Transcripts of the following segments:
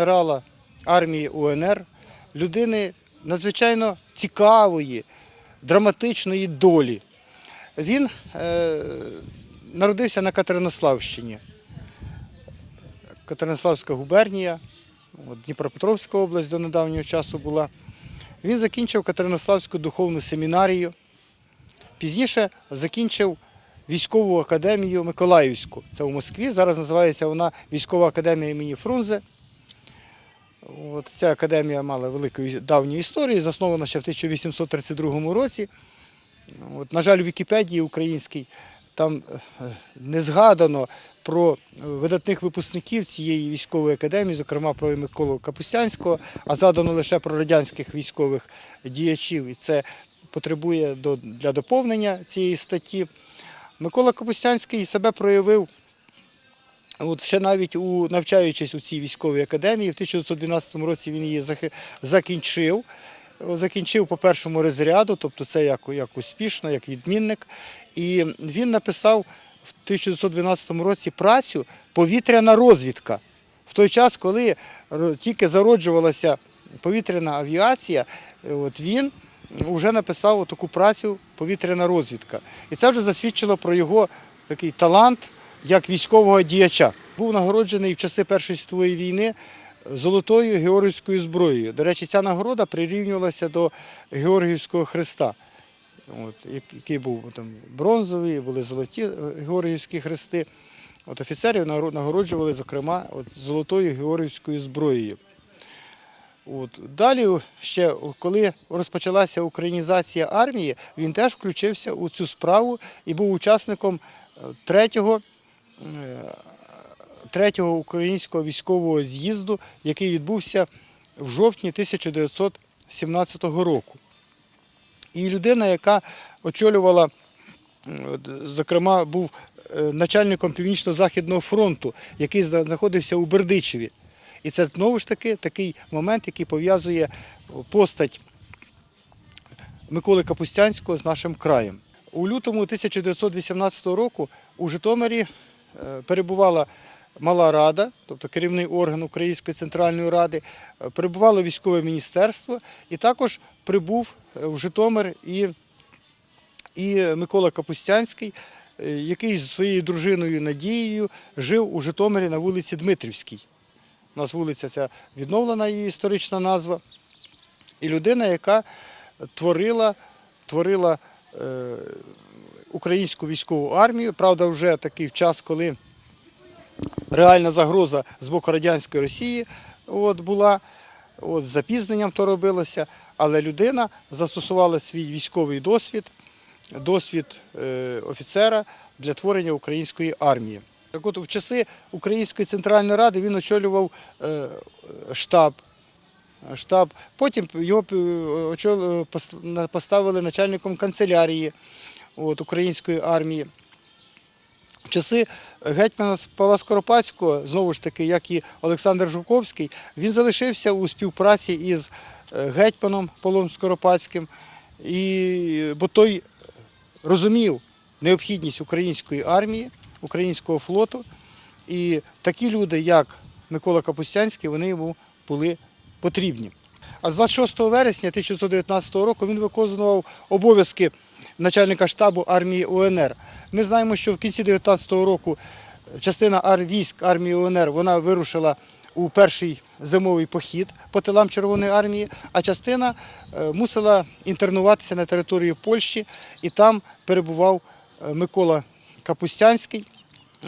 генерала армії УНР, людини надзвичайно цікавої, драматичної долі. Він е, народився на Катеринославщині. Катеринославська губернія, Дніпропетровська область до недавнього часу була. Він закінчив Катеринославську духовну семінарію. Пізніше закінчив військову академію Миколаївську. Це у Москві. Зараз називається вона Військова академія імені Фрунзе. От, ця академія мала велику давню історію, заснована ще в 1832 році. От, на жаль, у Вікіпедії українській там е, не згадано про е, видатних випускників цієї військової академії, зокрема про Миколу Капустянського, а згадано лише про радянських військових діячів. І це потребує для доповнення цієї статті. Микола Капустянський себе проявив От ще навіть у навчаючись у цій військовій академії, в 1912 році він її закінчив. Закінчив по першому розряду, тобто це як, як успішно, як відмінник. І він написав в 1912 році працю Повітряна розвідка. В той час, коли тільки зароджувалася повітряна авіація, от він вже написав таку працю Повітряна розвідка. І це вже засвідчило про його такий талант як військового діяча. Був нагороджений в часи Першої світової війни золотою Георгіївською зброєю. До речі, ця нагорода прирівнювалася до Георгіївського хреста. От, який був там бронзовий, були золоті е, Георгіївські хрести. От офіцерів нагороджували, зокрема, от, золотою Георгіївською зброєю. От. Далі, ще коли розпочалася українізація армії, він теж включився у цю справу і був учасником е, третього, третього українського військового з'їзду, який відбувся в жовтні 1917 року. І людина, яка очолювала, зокрема, був е, начальником Північно-Західного фронту, який знаходився у Бердичеві. І це знову ж таки такий момент, який пов'язує постать Миколи Капустянського з нашим краєм. У лютому 1918 року у Житомирі е, перебувала мала рада, тобто керівний орган Української центральної ради, е, перебувало військове міністерство, і також прибув е, в Житомир і, і Микола Капустянський, е, який з своєю дружиною Надією жив у Житомирі на вулиці Дмитрівській. У нас вулиця ця відновлена її історична назва. І людина, яка творила, творила е, українську військову армію. Правда, вже такий в час, коли реальна загроза з боку радянської Росії от, була. От, з запізненням то робилося, але людина застосувала свій військовий досвід, досвід е, офіцера для творення української армії. Так от в часи Української центральної ради він очолював е, штаб. штаб. Потім його е, е, поставили начальником канцелярії от, української армії. В часи гетьмана Павла Скоропадського, знову ж таки, як і Олександр Жуковський, він залишився у співпраці із е, гетьманом Павлом Скоропадським, і, бо той розумів необхідність української армії, українського флоту. І такі люди, як Микола Капустянський, вони йому були потрібні. А з 26 вересня 1919 року він виконував обов'язки начальника штабу армії УНР. Ми знаємо, що в кінці 19 року частина військ армії УНР вона вирушила у перший зимовий похід по тилам Червоної армії, а частина е, мусила інтернуватися на території Польщі, і там перебував е, Микола Капустянський.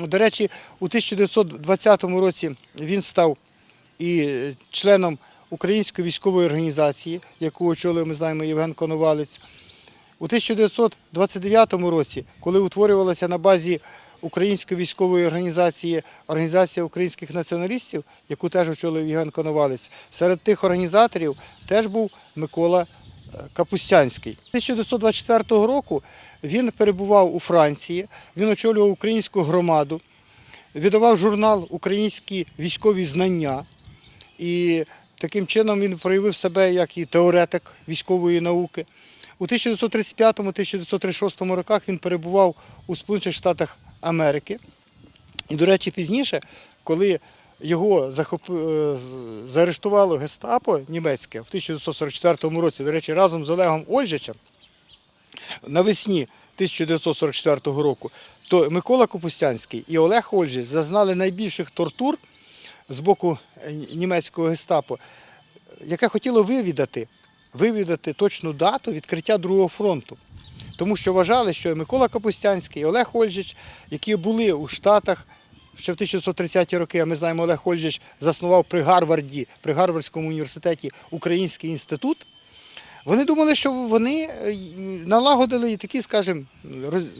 До речі, у 1920 році він став і членом Української військової організації, яку очолив, ми знаємо, Євген Коновалець. У 1929 році, коли утворювалася на базі Української військової організації Організація українських націоналістів, яку теж очолив Євген Коновалець, серед тих організаторів теж був Микола е, Капустянський. 1924 року він перебував у Франції, він очолював українську громаду, видавав журнал Українські військові знання. І таким чином він проявив себе як і теоретик військової науки. У 1935-1936 роках він перебував у Сполучених Штатах Америки. І, до речі, пізніше, коли його захоп... е, заарештувало гестапо німецьке в 1944 році, до речі, разом з Олегом Ольжичем навесні 1944 року, то Микола Копустянський і Олег Ольжич зазнали найбільших тортур з боку е, німецького гестапо, яке хотіло вивідати, вивідати точну дату відкриття Другого фронту. Тому що вважали, що Микола Капустянський і Олег Ольжич, які були у Штатах ще в 1930-ті роки, а ми знаємо, Олег Ольжич заснував при Гарварді, при Гарвардському університеті Український інститут. Вони думали, що вони е, налагодили такі, скажімо,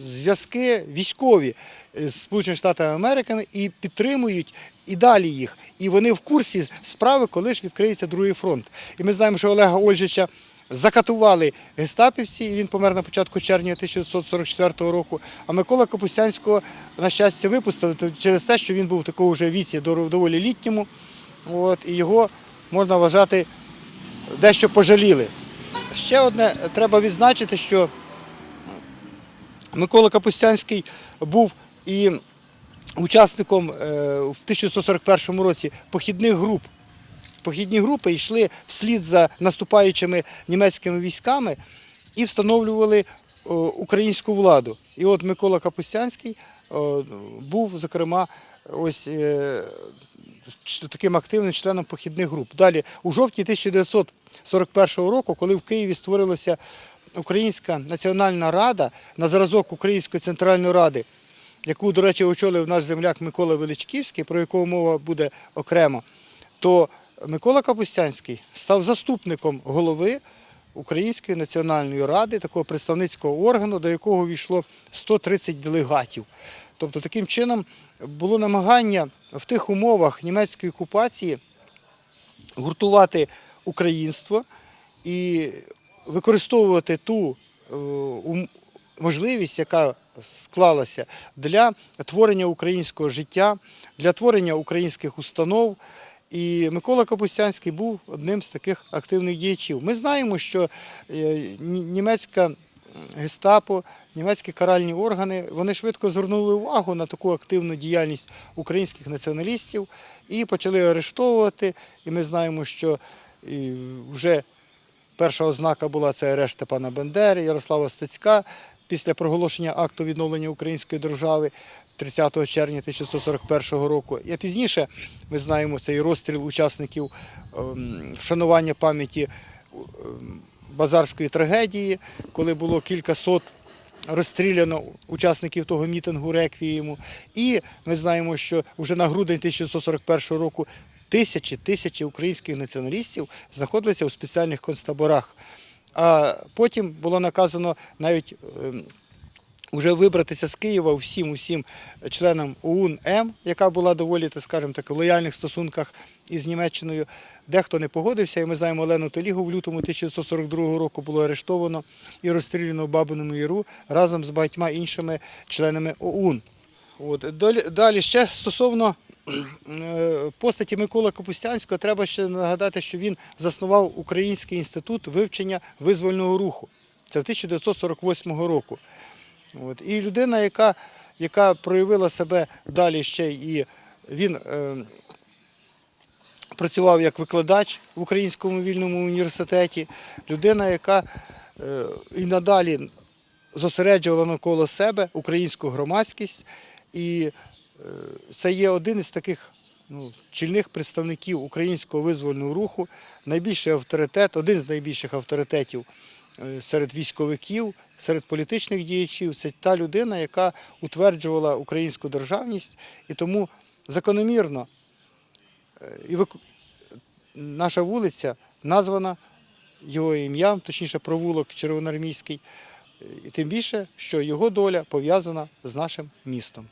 зв'язки військові з Сполученими Штатами Америки і підтримують і далі їх. І вони в курсі справи, коли ж відкриється другий фронт. І ми знаємо, що Олега Ольжича закатували гестапівці, і він помер на початку червня 1944 року. А Микола Капустянського, на щастя, випустили через те, що він був в такому вже віці доволі літньому. От, і його можна вважати дещо пожаліли. Ще одне треба відзначити, що Микола Капустянський був і учасником е, в 1941 році похідних груп. Похідні групи йшли вслід за наступаючими німецькими військами і встановлювали українську владу. І от Микола Капустянський був, зокрема, ось е, таким активним членом похідних груп. Далі, у жовтні 1941 року, коли в Києві створилася Українська національна рада на зразок Української центральної ради, яку, до речі, очолив наш земляк Микола Величківський, про якого мова буде окремо, то Микола Капустянський став заступником голови Української національної ради, такого представницького органу, до якого війшло 130 делегатів. Тобто, таким чином було намагання в тих умовах німецької окупації гуртувати українство і використовувати ту е, можливість, яка склалася для творення українського життя, для творення українських установ. І Микола Капустянський був одним з таких активних діячів. Ми знаємо, що е, німецька гестапо, німецькі каральні органи вони швидко звернули увагу на таку активну діяльність українських націоналістів і почали арештовувати. І ми знаємо, що і вже перша ознака була це арешт Степана Бендери, Ярослава Стецька після проголошення акту відновлення української держави 30 червня 1941 року. І пізніше ми знаємо цей розстріл учасників ем, вшанування пам'яті ем, базарської трагедії, коли було кілька сот розстріляно учасників того мітингу реквієму. І ми знаємо, що вже на грудень 1941 року тисячі тисячі українських націоналістів знаходилися у спеціальних концтаборах. А потім було наказано навіть ем, вже вибратися з Києва всім усім членам ОУН М, яка була доволі, так скажемо, так, в лояльних стосунках із Німеччиною. Дехто не погодився, і ми знаємо Олену Толігу в лютому 1942 року було арештовано і розстріляно в Бабиному Яру разом з багатьма іншими членами ОУН. От. Далі, ще стосовно постаті Миколи Капустянського, треба ще нагадати, що він заснував Український інститут вивчення визвольного руху. Це в 1948 року. І людина, яка, яка проявила себе далі ще і він е, працював як викладач в Українському вільному університеті, людина, яка е, і надалі зосереджувала навколо себе українську громадськість. І е, це є один із таких ну, чільних представників українського визвольного руху, найбільший авторитет, один з найбільших авторитетів е, серед військовиків, серед політичних діячів. Це та людина, яка утверджувала українську державність, і тому закономірно е, наша вулиця названа його ім'ям, точніше провулок Червоноармійський, і тим більше, що його доля пов'язана з нашим містом.